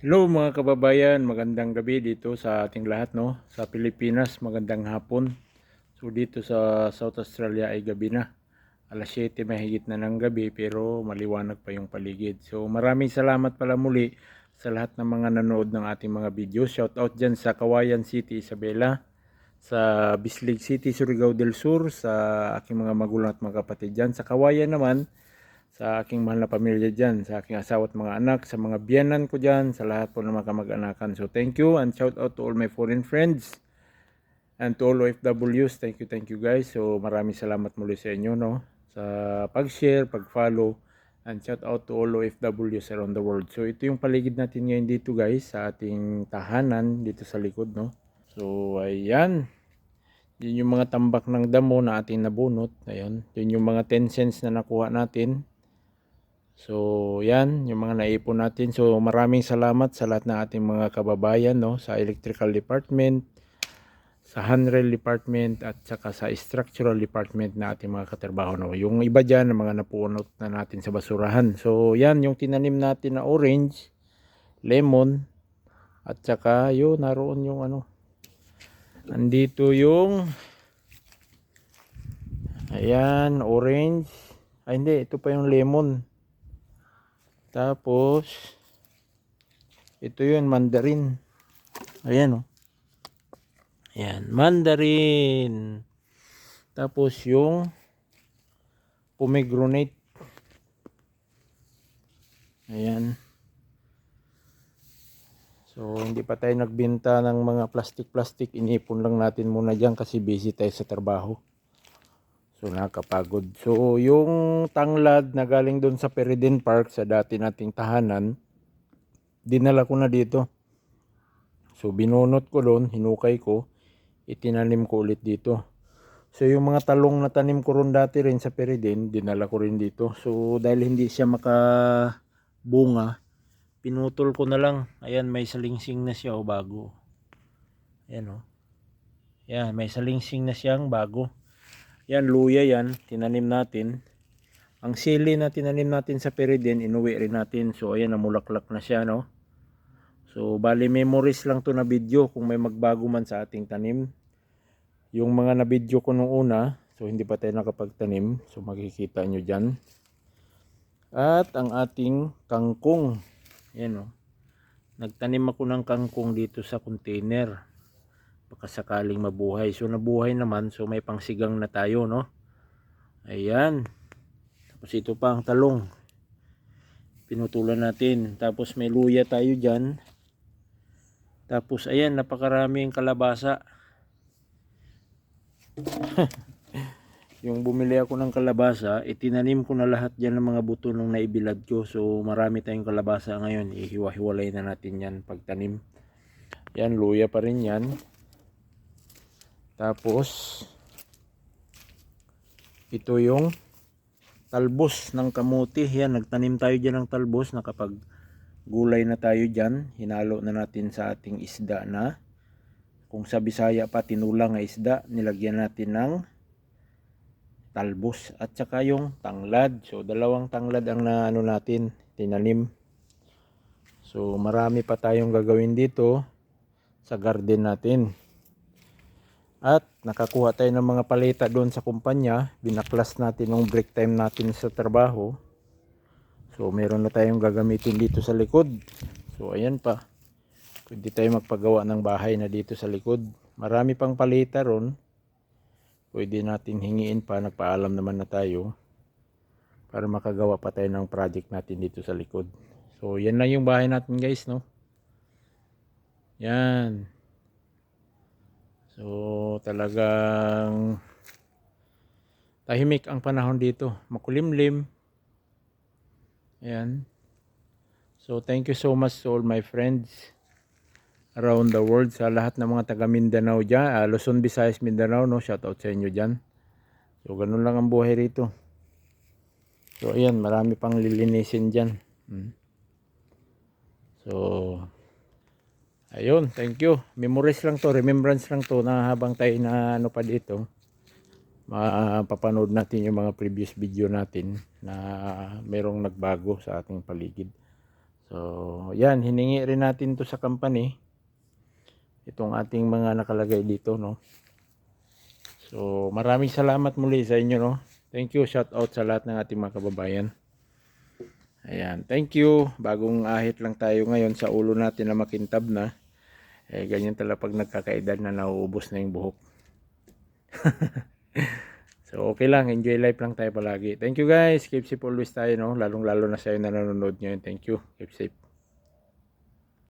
Hello mga kababayan, magandang gabi dito sa ating lahat no. Sa Pilipinas, magandang hapon. So dito sa South Australia ay gabi na. Alas 7 mahigit na ng gabi pero maliwanag pa yung paligid. So maraming salamat pala muli sa lahat ng mga nanood ng ating mga video. Shout out dyan sa Kawayan City, Isabela. Sa Bislig City, Surigao del Sur. Sa aking mga magulang at mga kapatid dyan. Sa Kawayan naman, sa aking mahal na pamilya dyan, sa aking asawa at mga anak, sa mga biyanan ko dyan, sa lahat po ng mga kamag-anakan. So thank you and shout out to all my foreign friends and to all OFWs. Thank you, thank you guys. So maraming salamat muli sa inyo no sa pag-share, pag-follow and shout out to all OFWs around the world. So ito yung paligid natin ngayon dito guys sa ating tahanan dito sa likod no. So ayan. Yun yung mga tambak ng damo na ating nabunot. Ayun. Yun yung mga 10 cents na nakuha natin. So, yan, yung mga naipon natin. So, maraming salamat sa lahat ng ating mga kababayan, no, sa electrical department, sa handrail department, at saka sa structural department na ating mga katrabaho, no. Yung iba dyan, mga napunot na natin sa basurahan. So, yan, yung tinanim natin na orange, lemon, at saka, yun, naroon yung ano, andito yung, ayan, orange, ay hindi, ito pa yung lemon. Tapos, ito yun, mandarin. Ayan, oh. Ayan, mandarin. Tapos yung pomegranate. Ayan. So, hindi pa tayo nagbenta ng mga plastic-plastic. Inipon lang natin muna dyan kasi busy tayo sa trabaho. So nakakapagod. So yung tanglad na galing doon sa Peridin Park sa dati nating tahanan, dinala ko na dito. So binunot ko doon, hinukay ko, itinanim ko ulit dito. So yung mga talong na tanim ko ron dati rin sa Peridin, dinala ko rin dito. So dahil hindi siya makabunga, pinutol ko na lang. Ayan, may salingsing na siya o bago. Ayan o. Yan, may salingsing na siyang bago. Yan, luya yan. Tinanim natin. Ang sili na tinanim natin sa Peridin, inuwi rin natin. So, ayan, namulaklak na siya, no? So, bali memories lang to na video kung may magbago man sa ating tanim. Yung mga na video ko nung una, so hindi pa tayo nakapagtanim. So, makikita nyo dyan. At ang ating kangkong. Ayan, no? Nagtanim ako ng kangkong dito sa container baka sakaling mabuhay. So nabuhay naman, so may pangsigang na tayo, no? Ayan. Tapos ito pa ang talong. Pinutulan natin. Tapos may luya tayo dyan. Tapos ayan, napakaraming kalabasa. yung bumili ako ng kalabasa, itinanim ko na lahat dyan ng mga buto nung naibilad ko. So marami tayong kalabasa ngayon. Ihiwa-hiwalay na natin yan pagtanim. Yan, luya pa rin yan. Tapos, ito yung talbos ng kamuti. Yan, nagtanim tayo dyan ng talbos na kapag gulay na tayo dyan, hinalo na natin sa ating isda na kung sa Bisaya pa tinulang na isda, nilagyan natin ng talbos at saka yung tanglad. So, dalawang tanglad ang na ano natin, tinanim. So, marami pa tayong gagawin dito sa garden natin. At nakakuha tayo ng mga paleta doon sa kumpanya. Binaklas natin yung break time natin sa trabaho. So meron na tayong gagamitin dito sa likod. So ayan pa. Pwede tayo magpagawa ng bahay na dito sa likod. Marami pang paleta ron. Pwede natin hingiin pa. Nagpaalam naman na tayo. Para makagawa pa tayo ng project natin dito sa likod. So yan lang yung bahay natin guys no. Yan. So talagang tahimik ang panahon dito. Makulimlim. Ayan. So thank you so much to all my friends around the world sa lahat ng mga taga Mindanao dyan. Uh, Luzon, Visayas, Mindanao. No? Shout out sa inyo dyan. So ganun lang ang buhay rito. So ayan, marami pang lilinisin dyan. Hmm. So Ayun, thank you. Memories lang to, remembrance lang to na habang tayo na ano pa dito, mapapanood natin yung mga previous video natin na merong nagbago sa ating paligid. So, yan, hiningi rin natin to sa company. Itong ating mga nakalagay dito, no. So, maraming salamat muli sa inyo, no. Thank you, shout out sa lahat ng ating mga kababayan. Ayan, thank you. Bagong ahit lang tayo ngayon sa ulo natin na makintab na. Eh, ganyan talaga pag nagkakaedad na nauubos na yung buhok. so, okay lang. Enjoy life lang tayo palagi. Thank you guys. Keep safe always tayo, no? Lalong-lalo na sa'yo na nanonood nyo. Thank you. Keep safe.